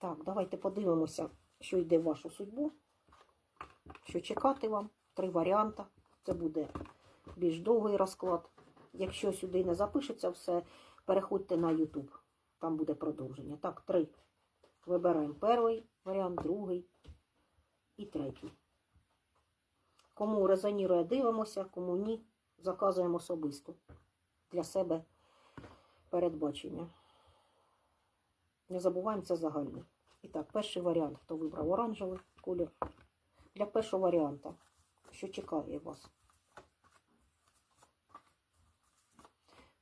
Так, давайте подивимося, що йде в вашу судьбу. Що чекати вам. Три варіанти. Це буде більш довгий розклад. Якщо сюди не запишеться все, переходьте на YouTube. Там буде продовження. Так, три. Вибираємо перший варіант, другий і третій. Кому резонірує, дивимося, кому ні, заказуємо особисто для себе передбачення. Не забуваємо, це загальний. І так, перший варіант, хто вибрав оранжевий колір. Для першого варіанта, що чекає вас.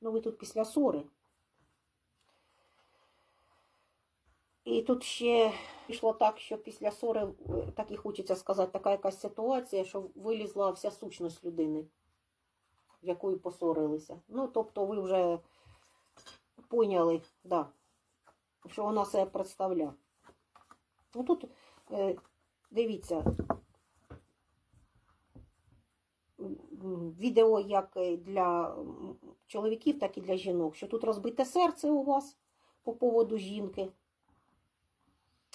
Ну, ви тут після ссори. І тут ще пішло так, що після ссори, е, так і хочеться сказати, така якась ситуація, що вилізла вся сущність людини, якою посорилися. Ну, тобто ви вже поняли, да, що вона себе представляє. Ну тут, е, дивіться, відео як для чоловіків, так і для жінок, що тут розбите серце у вас по поводу жінки.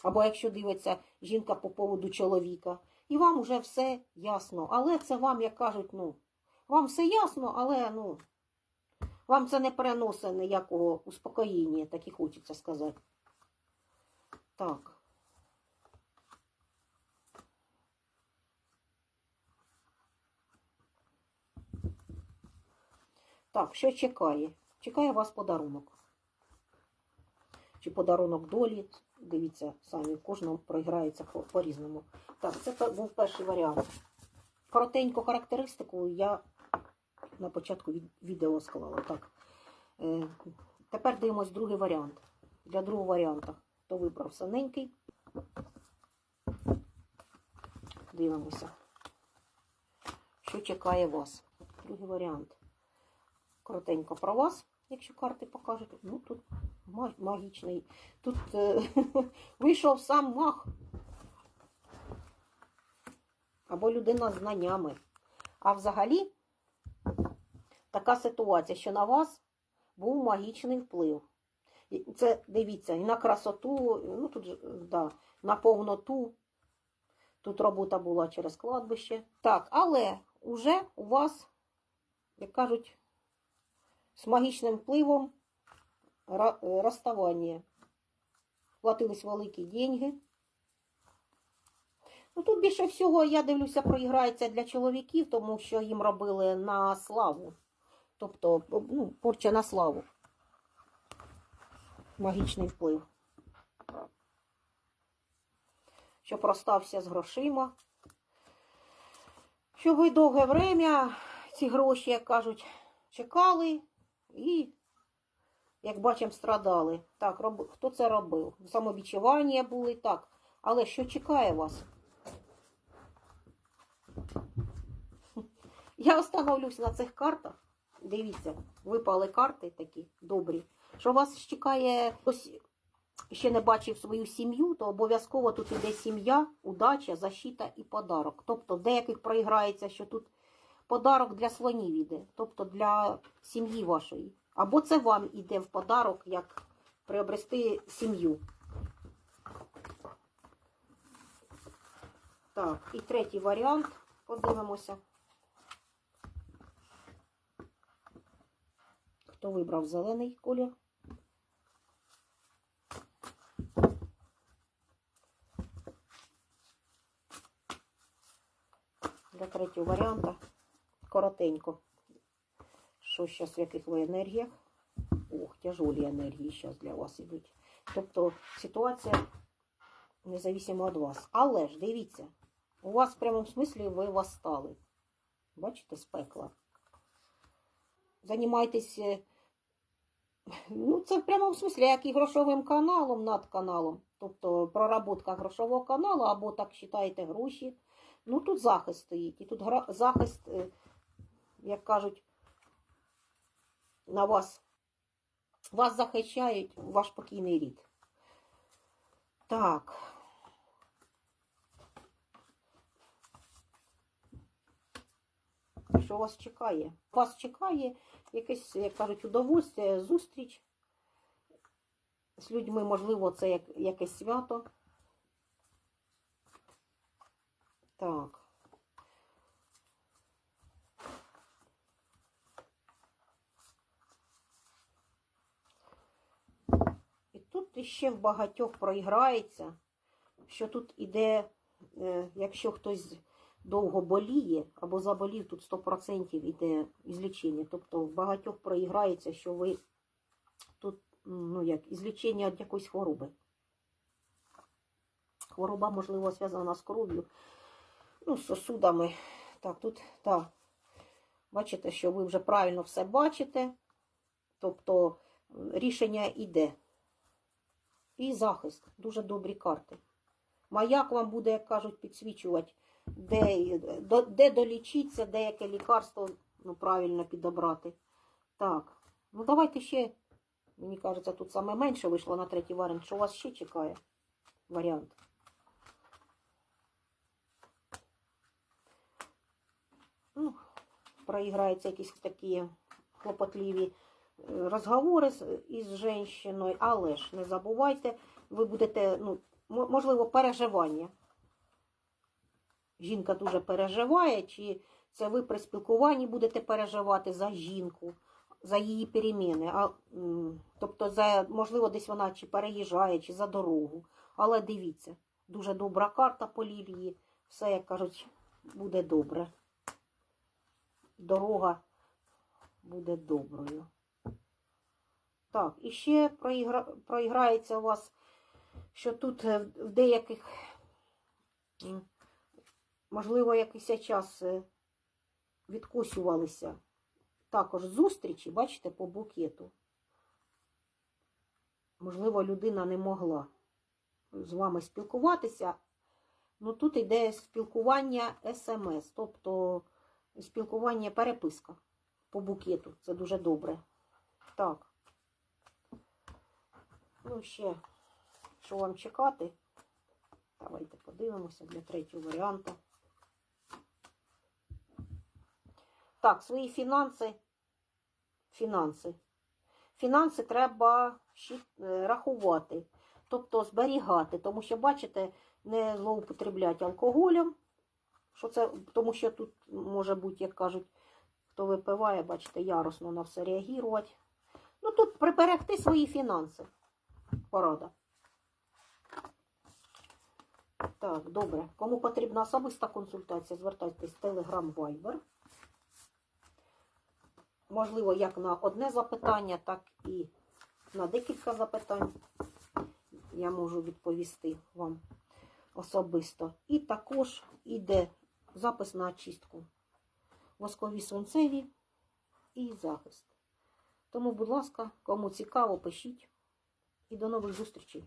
Або якщо дивиться жінка по поводу чоловіка. І вам вже все ясно. Але це вам, як кажуть, ну, вам все ясно, але ну, вам це не переносить ніякого успокоєння, так і хочеться сказати. Так. Так, що чекає? Чекає вас подарунок. Чи подарунок долі. Дивіться, самі, кожному проіграється по- по-різному. Так, це був перший варіант. Коротеньку характеристику я на початку відео склала. Так. Е, тепер дивимось другий варіант. Для другого варіанта. Хто вибрав синенький? Дивимося. Що чекає вас? Другий варіант. Коротенько про вас, якщо карти покажуть. Ну, тут магічний. Тут е, вийшов сам маг. Або людина з знаннями. А взагалі така ситуація, що на вас був магічний вплив. Це дивіться, і на красоту, ну тут да, на повноту. Тут робота була через кладбище. Так, але уже у вас, як кажуть, з магічним впливом е, розставання. Платились великі деньги. Ну, тут більше всього, я дивлюся, проіграється для чоловіків, тому що їм робили на славу. Тобто, ну, порча на славу. Магічний вплив. Щоб розстався з грошима. Щоб ви довге время ці гроші, як кажуть, чекали і, як бачимо, страдали. Так, роб... хто це робив? Самовідчування були, так. Але що чекає вас? Я остановлюсь на цих картах. Дивіться, випали карти такі добрі. Що вас чекає, хтось ще не бачив свою сім'ю, то обов'язково тут іде сім'я, удача, защита і подарок. Тобто, деяких проіграється, що тут подарок для слонів іде, тобто для сім'ї вашої. Або це вам іде в подарок, як приобрести сім'ю. Так, і третій варіант. Подивимося. Хто вибрав зелений колір? Третього варіанта коротенько. Що зараз, в яких ви енергіях? Ох, тяжолі енергії зараз для вас ідуть. Тобто ситуація независимо від вас. Але ж дивіться, у вас в прямому смислі ви восстали. Бачите, з пекла. Займайтесь, е, ну, це в прямому смислі, як і грошовим каналом над каналом. Тобто проработка грошового каналу, або так вважаєте гроші. Ну, тут захист стоїть. І тут захист, е, як кажуть, на вас. Вас захищають ваш покійний рід. Так. Що вас чекає? Вас чекає якесь, як кажуть, удовольствие, зустріч з людьми, можливо, це як, якесь свято. Так. І тут іще в багатьох проіграється, що тут іде, е, якщо хтось довго боліє або заболів, тут 100% іде ізлічення. Тобто в багатьох проіграється, що ви тут, ну як, ізлічення від якоїсь хвороби. Хвороба, можливо, зв'язана з кров'ю, ну, з сосудами. Так, тут, так. Бачите, що ви вже правильно все бачите. Тобто рішення йде. І захист. Дуже добрі карти. Маяк вам буде, як кажуть, підсвічувати, де, де долічитися, де яке лікарство ну, правильно підобрати. Так, ну давайте ще. Мені кажеться, тут саме менше вийшло на третій варіант. Що вас ще чекає? Варіант. Ну, проіграються якісь такі хлопотливі е, розговори із жінкою, але ж не забувайте, ви будете, ну, можливо, переживання. Жінка дуже переживає, чи це ви при спілкуванні будете переживати за жінку, за її переміни. А, тобто, за, можливо, десь вона чи переїжджає, чи за дорогу. Але дивіться, дуже добра карта по лілії. Все, як кажуть, буде добре. Дорога буде доброю. Так, і ще проігра... проіграється у вас, що тут е, в деяких, можливо, якийсь час е, відкусювалися також зустрічі, бачите, по букету. Можливо, людина не могла з вами спілкуватися. Ну тут йде спілкування смс, тобто спілкування переписка по букету. Це дуже добре. Так. Ну, ще, що вам чекати? Давайте подивимося для третього варіанту. Так, свої фінанси. Фінанси. Фінанси треба е, рахувати, тобто зберігати, тому що, бачите, не злоупотребляти алкоголем, що це, тому що тут може бути, як кажуть, хто випиває, бачите, яросно на все реагувати. Ну, тут приберегти свої фінанси. Порада. Так, добре. Кому потрібна особиста консультація, звертайтесь в Telegram Viber. Можливо, як на одне запитання, так і на декілька запитань. Я можу відповісти вам особисто. І також іде запис на очистку. Воскові сонцеві і захист. Тому, будь ласка, кому цікаво, пишіть. І до нових зустрічей.